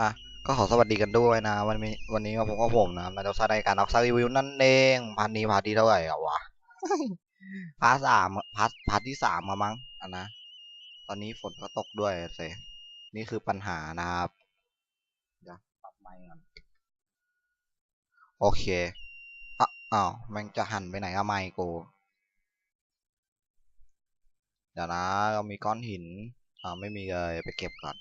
อะก็ขอสวัสดีกันด้วยนะ วันนี้วันนี้มาพบกับผมนะมาดูซาในการออกซารีวิวนั่นเองพาร์ทนี้พาร์ทที่เท่าไหร่อะวะพาร์ทสามพาร์ทพาร์ทที่สามมามั้งอะนะตอนนี้ฝนก็ตกด้วยเซนี่คือปัญหานะครับเดี๋ยวปรับไมค์ก่อนโอเคอะอ้าวแมันจะหันไปไหนอะไมค์กูเดี๋ยวนะเรามีก้อนหินอ่าไม่มีเลยไปเก็บก่อน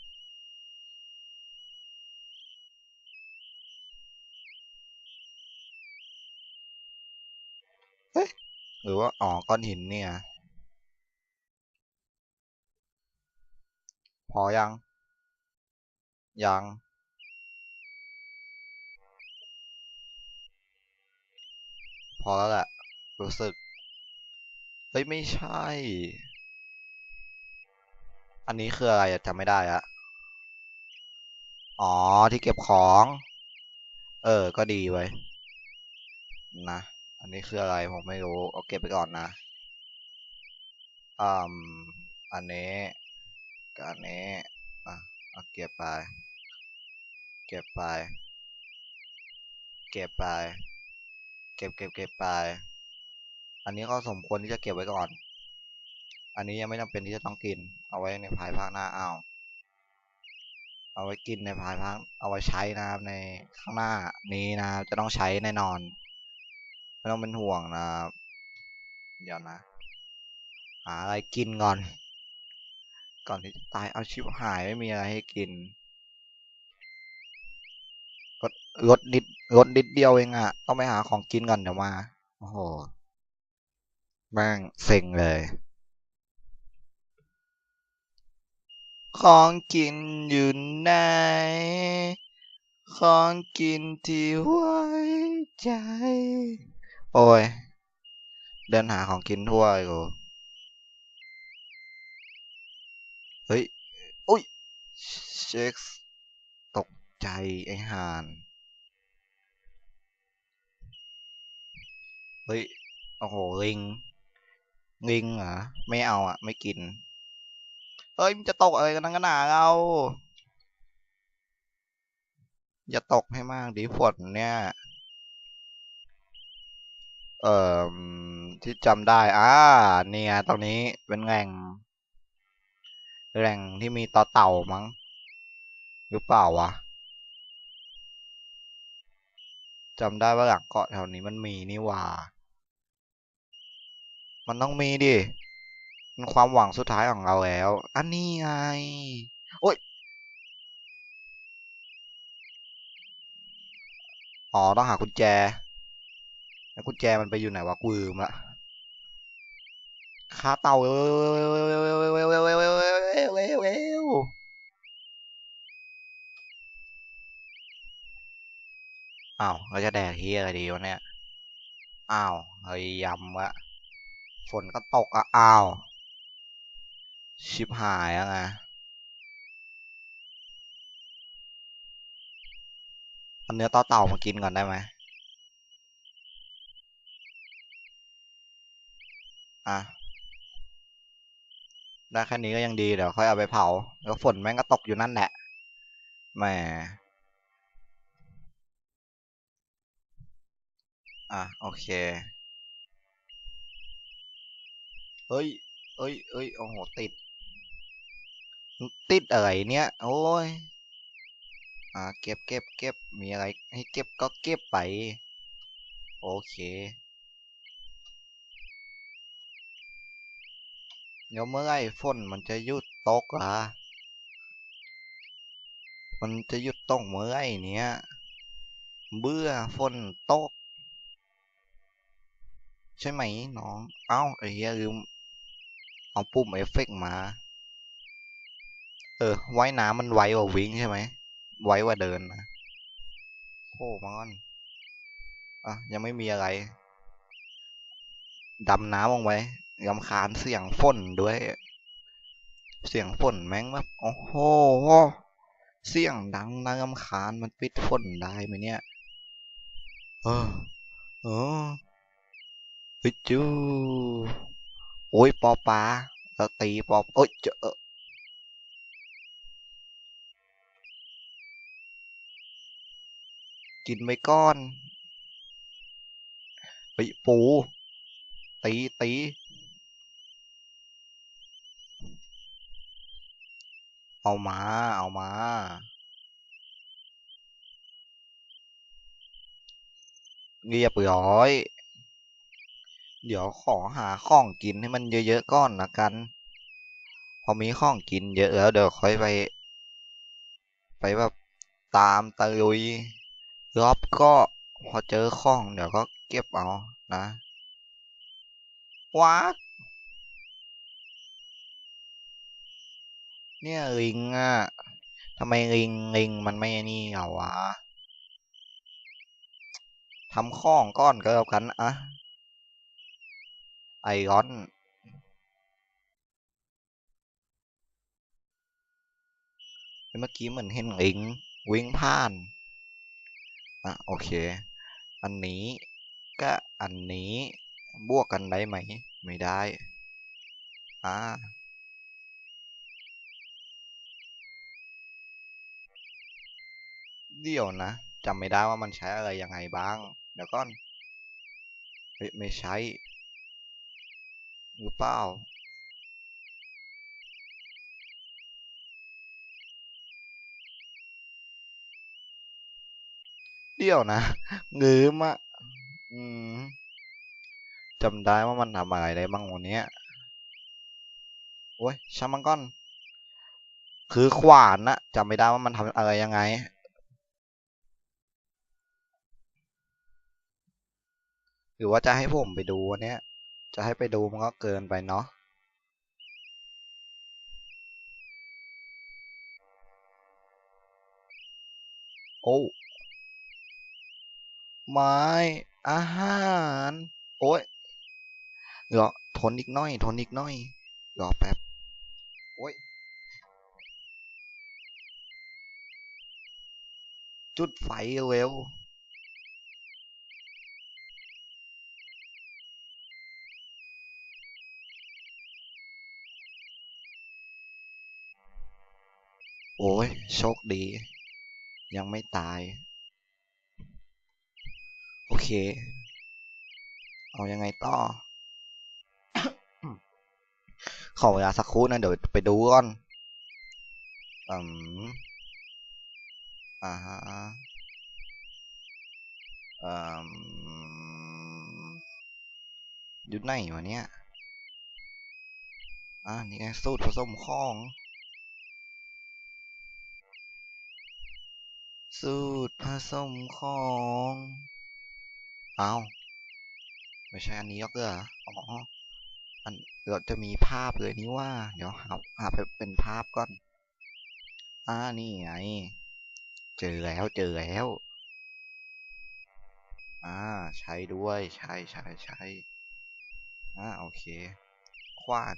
หรือว่าอ๋อก้อนหินเนี่ย พอยัง ยัง พอแล้วแหละ รู้สึก เฮ้ย ไม่ใช่ อันนี้คืออะไรจำไม่ได้อะอ๋อที่เก็บของ เออ ก็ดีไว้ นะ อันนี้คืออะไรผมไม่รู้ เอาเก็บไปก่อนนะอืมอันนี้กับอันนี้อะเอาเก็บไป เก็บไป เก็บไป เก็บเก็บเก็บไป อันนี้ก็สมควรที่จะเก็บไว้ก่อน อันนี้ยังไม่จำเป็นที่จะต้องกิน เอาไว้ในภายภาคหน้าเอาเอาไว้กินในภายภาค เอาไว้ใช้นะครับในข้างหน้านี้นะจะต้องใช้แน่นอน ไม่ต้องเป็นห่วงนะ เดี๋ยวนะหาอะไรกินก่อน ก่อนที่จะตายเอาชิบหายไม่มีอะไรให้กินรถรถนิดรถนิดเดียวเองอะต้องไปหาของกินก่อนเดี๋ยวมา โอ้โหแม่งเซ็งเลย ของกินอยู่ไหน ของกินที่ไว้ใจ โอ้ย เดินหาของกินทั่วเลยกูเฮ้ยอุ้ย เช็คตกใจไอ้ห่าน เฮ้ย โอ้โห ลิง ลิงเหรอ ไม่เอาอะ ไม่กินเฮ้ย มันจะตกอะไรกันนักหนาเราอย่าตกให้มากดิฝนเนี่ย เอ่อที่จำได้อ่าเนี่ยตรงนี้เป็นแหล่งแหล่งที่มีต่อเต่ามั้ง หรือเปล่าวะจำได้ว่าหลังเกาะแถวนี้มันมีนี่ว่า มันต้องมีดิ มันความหวังสุดท้ายของเราแล้ว อันนี้ไง โอ้ย อ๋อ ต้องหากุญแจ แล้วกุญแจมันไปอยู่ไหนวะกูลืมละขาเต่าเอ้าวเราจะแดดเฮียอะไรดีวะเนี่ย อ้าวเฮ้ยยำวะฝนก็ตกอะ อ้าว ชิบหายอะไงเอาเนื้อเต่าเต่ามากินก่อนได้ไหม อะได้แค่นี้ก็ยังดีเดี๋ยวค่อยเอาไปเผา แล้วฝนแม่งก็ตกอยู่นั่นแหละแหมอะโอเค เฮ้ยเอ้ยเอ้ยโอ้โหติด ติดอะไรเนี่ยโอ้ยอ่าเก็บเก็บเก็บมีอะไรให้เก็บก็เก็บไป โอเค เดี๋ยวเมื่อไรฝนมันจะหยุดตกล่ะ มันจะหยุดตกเมื่อไรเนี้ย เบื่อฝนตก ใช่ไหมน้อง เอ้าไอ้เหี้ยลืมเอาปุ่มเอฟเฟกต์มา เออว่ายน้ำมันไวกว่าวิ่งใช่ไหม ไวกว่าเดินนะโอ้มอนอะยังไม่มีอะไร ดำน้ำลงไป รำคาญเสียงฝนด้วย เสียงฝนแม่งแบบโอ้โหเสียงดังน่ารำคาญมันปิดฝนได้ไหมเนี่ย เออเออเฮ้ยจูโอ้ยปอปลาเราตีปอโอ้ยเจอกินไปก้อนไปปูตีตี เอามา เอามา เรียบร้อย เดี๋ยวขอหาข้องกินให้มันเยอะๆก่อนนะกัน พอมีข้องกินเยอะแล้วเดี๋ยวค่อยไป ไปแบบตามตะลุยรอบก็พอเจอข้องเดี๋ยวก็เก็บเอานะว้า เนี่ยลิงอะทำไมลิงลิงมันไม่นี่เหรอวะทำข้องก้อนก็แล้วกันอะไอรอนเมื่อกี้เหมือนเห็นลิงวิ่งผ่านอะโอเค อันนี้ก็อันนี้บวกกันได้ไหม ไม่ได้อ่า เดี๋ยวนะจำไม่ได้ว่ามันใช้อะไรยังไงบ้าง เดี๋ยวก่อนเฮ้ยไม่ใช้หรือเปล่าเดี๋ยวนะงืมอะอืมจำได้ว่ามันทำอะไรได้บ้างวันนี้โอ้ยช่างมันก่อน คือขวานนะจำไม่ได้ว่ามันทำอะไรยังไง รือว่าจะให้ผมไปดูวันเนี้ยจะให้ไปดูมันก็เกินไปเนาะโอ้ไม้อาหาร โอ้ยเดี๋ยวทนอีกน้อย ทนอีกน้อยรอแป๊บโอ้ยจุดไฟเร็ว โอ้ย โชคดี ยังไม่ตาย โอเค เอายังไงต่อ ขอเวลาสักครู่นะ เดี๋ยวไปดูก่อนอืมอ่าฮะอืมยู่ไหนวะเนี่ย อ่า นี่ไงสูตรผสมของ สูตรผสมของ เอาไม่ใช่อันนี้ยกเหรออ๋ออันเราจะมีภาพเลยนี่ว่า เดี๋ยวหาหาเป็นภาพก่อน อ่า นี่ไง เจอแล้วเจอแล้ว อ่า ใช้ด้วย ใช่ใช่ใช่อ่า โอเค ขวาน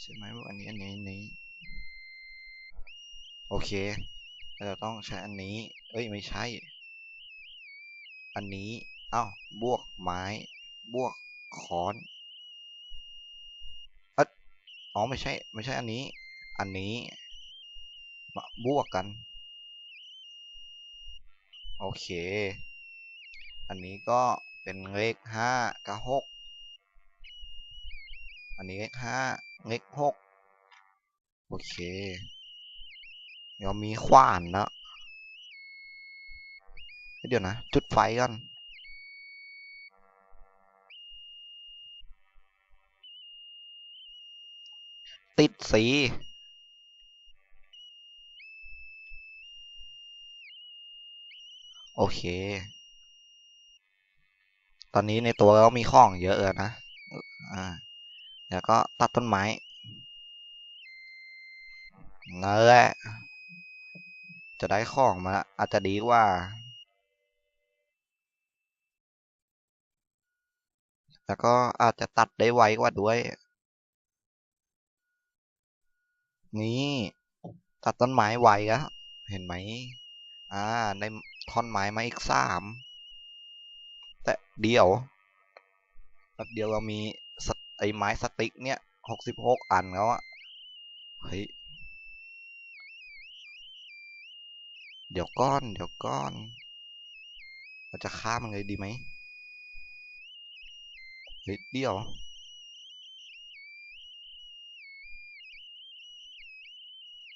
ใช่ไหมว่าอันนี้ อันนี้อันนี้ โอเค เราต้องใช้อันนี้ เอ้ยไม่ใช่ อันนี้ เอ้า บวกไม้ บวกค้อนเอะอ๋อไม่ใช่ ไม่ใช่อันนี้ อันนี้มาบวกกัน โอเค อันนี้ก็เป็นเลขห้ากับหกอันนี้เลขห้าเลขหกโอเค เดี๋ยวมีขวานนะเดี๋ยวนะ จุดไฟก่อนติดสี โอเค ตอนนี้ในตัวเรามีของเยอะเลยนะอ่าแล้วก็ตัดต้นไม้นั่นแหละ จะได้ของมาอาจจะดีกว่า แล้วก็อาจจะตัดได้ไวกว่าด้วย นี่ตัดต้นไม้ไวแล้วเห็นไหม อ่าได้ท่อนไม้มาอีกสาม แต่เดียวแป๊บเดียวเรามีไอ้ไม้สติ๊กเนี่ยหกสิบหกอันแล้วอะเฮ้ย เดี๋ยวก้อน เดี๋ยวก้อน เราจะฆ่ามันเลยดีไหมเฮ้ยเดี๋ยว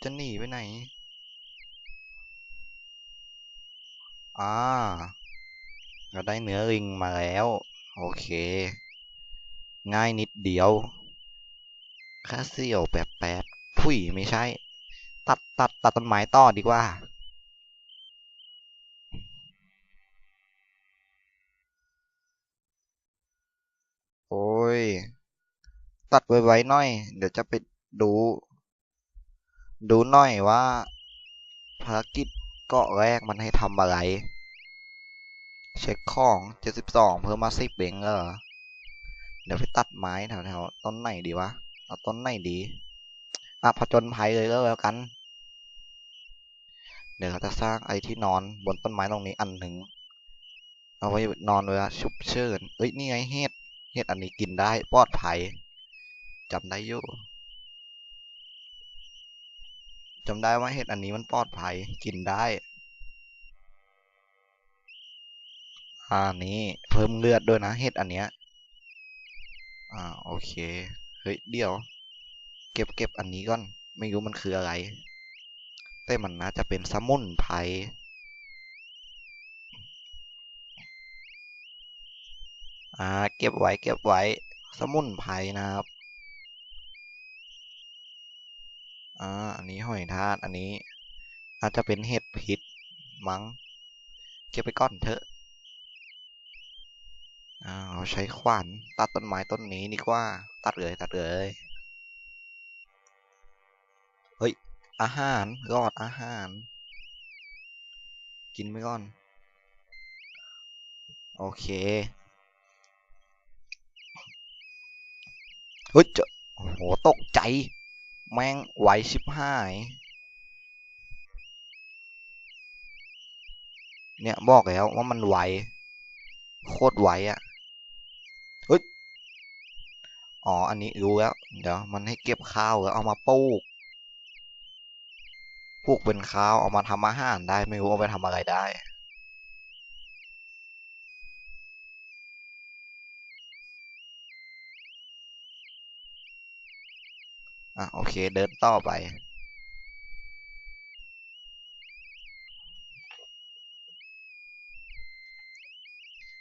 จะหนีไปไหน อ่า เราได้เนื้อลิงมาแล้ว โอเค ง่ายนิดเดียวแค่เสี่ยวแป๊บๆพุยไม่ใช่ ตัดตัดตัดต้นไม้ต่อดีกว่า โอ้ย ตัดไว้ๆหน่อย เดี๋ยวจะไปดู ดูหน่อยว่า ภารกิจเกาะแรกมันให้ทำอะไร เช็คของ72เพิ่มมา10เองเหรอ เดี๋ยวไปตัดไม้แถวๆต้นไหนดีวะ เอาต้นไหนดี อะผจญภัยเลยก็แล้วกัน เดี๋ยวเราจะสร้างไอ้ที่นอนบนต้นไม้ตรงนี้อันหนึ่งเอาไว้นอนเวลาชุบเชิญเอ้ย นี่ไงเห็ด เห็ดอันนี้กินได้ปลอดภัยจำได้อยู่จำได้ว่าเห็ดอันนี้มันปลอดภัยกินได้ อ่านี้เพิ่มเลือดด้วยนะเห็ดอันเนี้ย อ่าโอเค เฮ้ยเดี๋ยว เก็บเก็บอันนี้ก่อน ไม่รู้มันคืออะไร แต่มันน่าจะเป็นสมุนไพร อ่า เก็บไว้เก็บไว้ สมุนไพรนะครับ อ่า อันนี้หอยทากอันนี้ อาจจะเป็นเห็ดพิษมั้ง เก็บไปก่อนเถอะ อ่า เราใช้ขวานตัดต้นไม้ต้นนี้ดีกว่า ตัดเลยตัดเลยเฮ้ย อาหารรอดอาหาร กินไปก่อน โอเค เฮ้ยเจะโอ้โหตกใจ แม่งไหวชิบหายเนี่ยบอกแล้วว่ามันไหว โคตรไหวอะ่ะเฮ้ยอ๋อ อันนี้รู้แล้ว เดี๋ยวมันให้เก็บข้าวแล้วเอามาปลูกปลูกเป็นข้าวเอามาทำอาหารได้ไม่รู้เอาไปทำอะไรได้ อะโอเคเดินต่อไป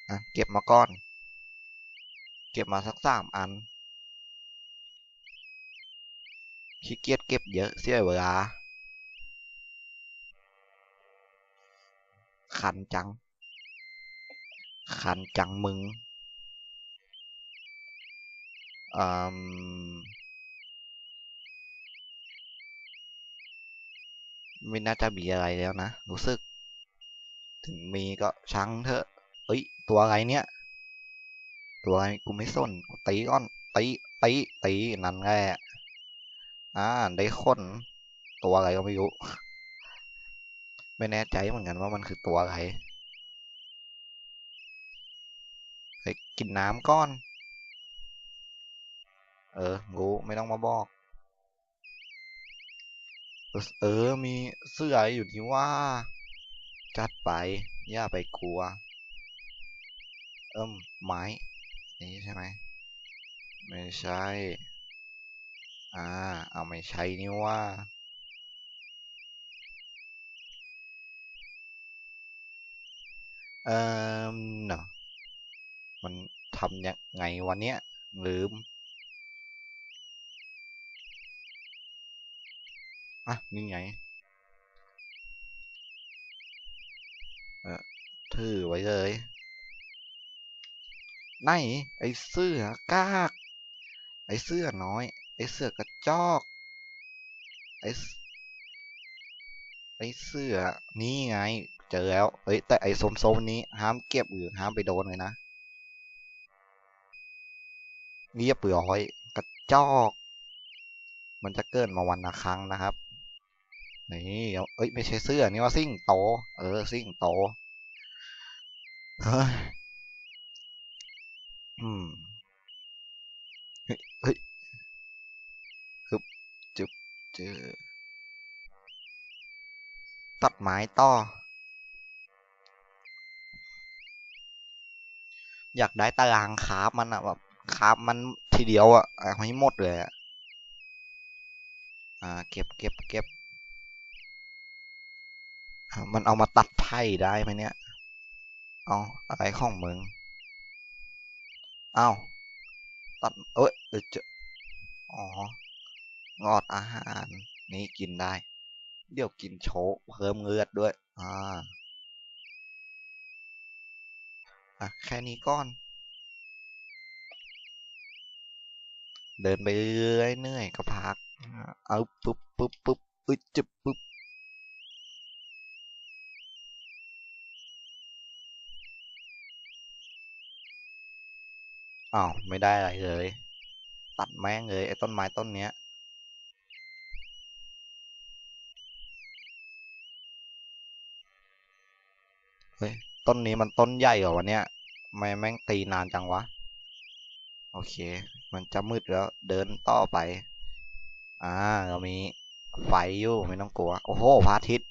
อะเก็บมาก่อน เก็บมาสักสามอัน ขี้เกียจเก็บเยอะเสียเวลาคันจังคันจังมึง อืม ไม่น่าจะมีอะไรแล้วนะ รู้สึก ถึงมีก็ช่างเถอะ เอ้ย ตัวอะไรเนี่ย ตัวอะไรกูไม่สนกูตีก่อนตีตีตีนั่นแหละอ่าได้คนตัวอะไรก็ไม่รู้ ไม่แน่ใจเหมือนกันว่ามันคือตัวอะไรเฮ้ยกินน้ำก้อน เออรู้ไม่ต้องมาบอก เออ มีเสื้ออยู่ที่ว่า จัดไป อย่าไปกลัว เอิ่มไม้ นี่ใช่ไหม ไม่ใช่ อ่า เอาไม่ใช่นี่ว่าเอ่อเนาะมันทำยังไงวันเนี้ยลืม อะนี่ไง เออถือไว้เลยไหนไอเสื้อกากไอเสื้อน้อย ไอเสื้อกระจอกไอเสไอ้เสื้อนี่ไง เจอแล้วเอ้ยแต่ไอ้ส้มๆนี้ห้ามเก็บหรือห้ามไปโดนเลยนะเรียบร้อยกระจอก มันจะเกิดมาวันละครั้งนะครับ นี่เอ้ยไม่ใช่เสื้อนี่ว่าซิ่งโต เออซิ่งโตเฮ้ยอืมเฮ้ยเฮ้ยฮึบจึบเจอตัดไม้ต่อ อยากได้ตารางคาฟมันอะแบบคาฟมันทีเดียวอะเอาให้หมดเลยอะอ่า เก็บเก็บเก็บ มันเอามาตัดไพ่ได้ไหมเนี่ย เอาอะไรของมึง เอาตัด เอ้ยเออเจออ๋องอดอาหาร นี่กินได้ เดี๋ยวกินโชกเพิ่มเลือดด้วย อ่าอะแค่นี้ก่อน เดินไปเรื่อยเหนื่อยก็พักเอาปุ๊บปุ๊บปุ๊บอึดจึบปุ๊บ อ้าวไม่ได้อะไรเลย ตัดแม่งเลยไอ้ต้นไม้ต้นเนี้ยเฮ้ยต้นนี้มันต้นใหญ่เหรอวะเนี่ยไม่แม่งตีนานจังวะ โอเค มันจะมืดแล้ว เดินต่อไป อ่า เรามีไฟอยู่ไม่ต้องกลัว โอ้โหพระอาทิตย์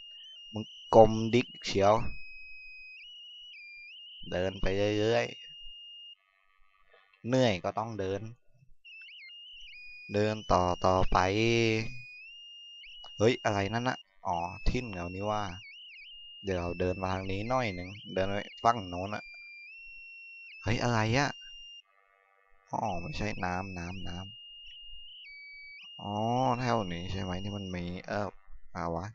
มึงกลมดิกเชียว เดินไปเรื่อยๆ เหนื่อยก็ต้องเดิน เดินต่อต่อไป เฮ้ย อะไรนั่นนะอ๋อ ทิ่นเหงานี่ว่า เดี๋ยวเราเดินมาทางนี้หน่อยหนึ่ง เดินไปฝั่งโน้นอะเฮ้ย อะไรอะอ๋อ ไม่ใช่น้ำน้ำน้ำอ๋อ แถวนี้ใช่ไหมที่มันมี เออมาวะ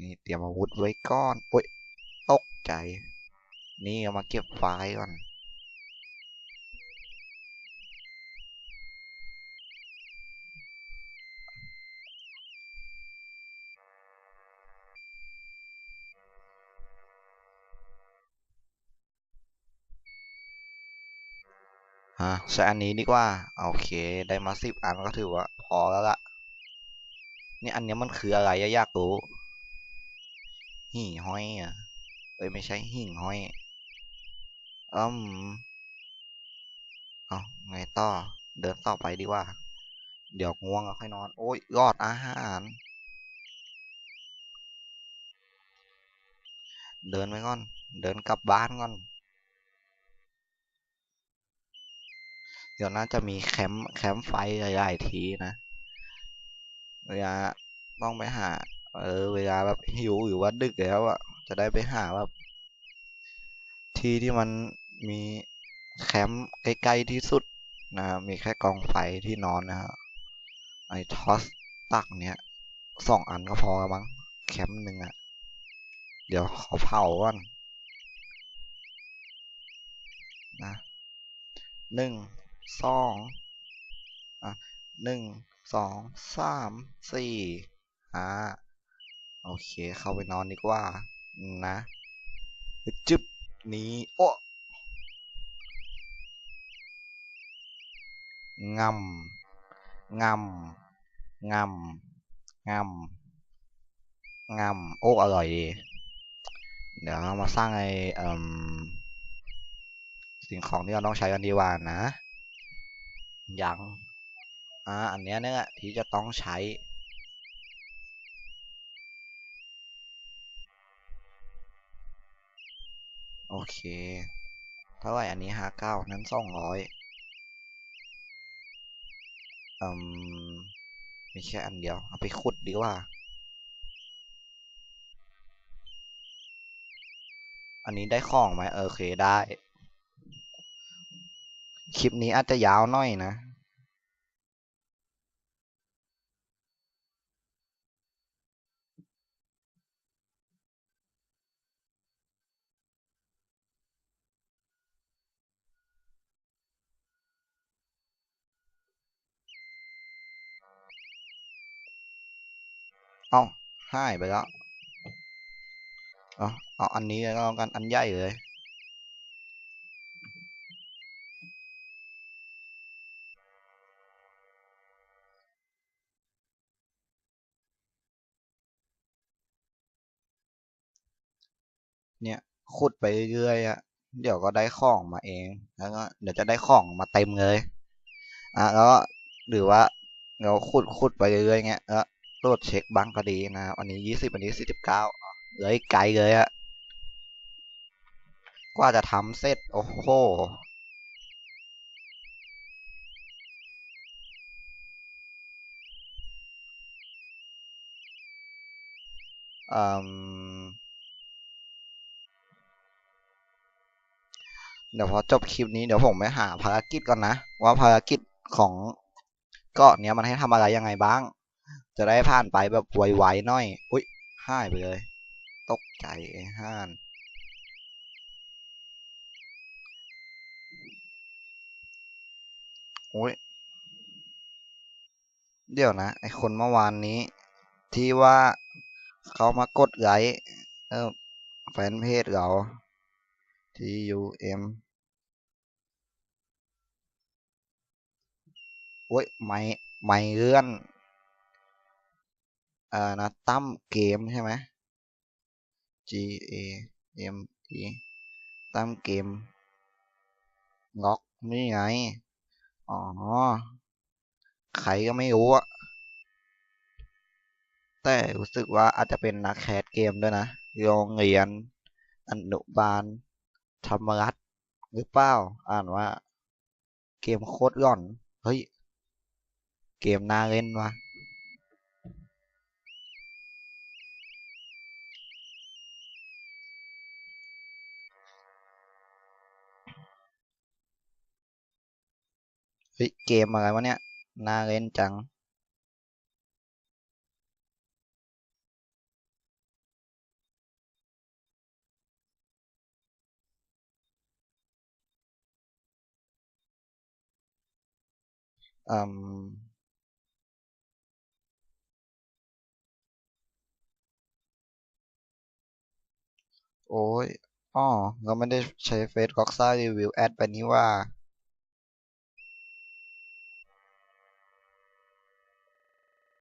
นี่เตรียมอาวุธไว้ก่อนโอ้ยตกใจ นี่เอามาเก็บไฟล์ก่อน อะใช้อันนี้ดีกว่า โอเค ได้มาสิบอันก็ถือว่า พอแล้วล่ะ นี่อันนี้มันคืออะไรยากรู้ หิ่งห้อยอะ เอ้ยไม่ใช่หิ่งห้อยอืมเอาไงต่อ เดินต่อไปดีกว่า เดี๋ยวง่วงก็ค่อยนอน โอ้ยรอดอาหาร เดินไปก่อน เดินกลับบ้านก่อน เดี๋ยวน่าจะมีแคมป์แคมป์ไฟใหญ่ๆทีนะเวลาต้องไปหา เออ เวลาแบบหิวหรือว่าดึกแล้วอะจะได้ไปหาแบบที่ที่มันมีแคมป์ใกล้ๆที่สุดนะมีแค่กองไฟที่นอนนะฮะไอทอสตักเนี้ยสองอันก็พอมั้งแคมป์หนึ่งอะเดี๋ยวขอเผาก่อนนะหนึ่ง สองอะหนึ่งสองสามสี่ห้าโอเค เข้าไปนอนดีกว่า นะจึบนี้โอ้งำงำงำงำงำโอ้อร่อยดี เดี๋ยวเรามาสร้างไอ่สิ่งของที่เราต้องใช้กันดีกว่านะ ยังอ่าอันเนี้ยเนี่ยที่จะต้องใช้ โอเคเท่าไหร่อันนี้ห้าเก้านั้นสองร้อยอืมไมีแค่อันเดียว เอาไปขุดดีกว่า อันนี้ได้ของไหมโอเคได้ คลิปนี้อาจจะยาวหน่อยนะเอ้าหายไปแล้ว เอาเอาอันนี้แล้วกัน อันใหญ่เลย เนี่ยขุดไปเรื่อยๆอะเดี๋ยวก็ได้ของมาเอง แล้วก็เดี๋ยวจะได้ของมาเต็มเลยอะแล้วหรือว่าเราขุดขุดไปเรื่อยๆเงี้ยแล้วตรวจเช็คบ้างก็ดีนะครับอันนี้ยี่สิบอันนี้สี่สิบเก้าเหลืออีกไกลเลยอะกว่าจะทำเสร็จ โอ้โหอืม เดี๋ยวพอจบคลิปนี้เดี๋ยวผมไปหาภารกิจก่อนนะ ว่าภารกิจของเกาะเนี้ยมันให้ทำอะไรยังไงบ้าง จะได้ผ่านไปแบบไวๆหน่อย อุ้ยหายไปเลย ตกใจไอ้ห่านโอ้ยเดี๋ยวนะ ไอคนเมื่อวานนี้ ที่ว่าเขามากดไลค์เออแฟนเพจเรา T U M โอ้ยไม่ไม่เลื่อนเอ่านะตั้มเกมใช่ไหม G A M E ตั้มเกมล็อกนี่ไง อ๋อ ใครก็ไม่รู้อะแต่รู้สึกว่าอาจจะเป็นนักแคสเกมด้วยนะโรงเรียนอนุบาลธรรมรัฐหรือเปล่า อ่านว่า เกมโคตรหล่อน เฮ้ย เกมน่าเล่นวะเฮ้ยเกมอะไรวะเนี่ย น่าเล่นจังอืม โอ้ยอ๋อเราไม่ได้ใช้เฟซก๊อกซ่ารีวิวแอดไปนี้ว่า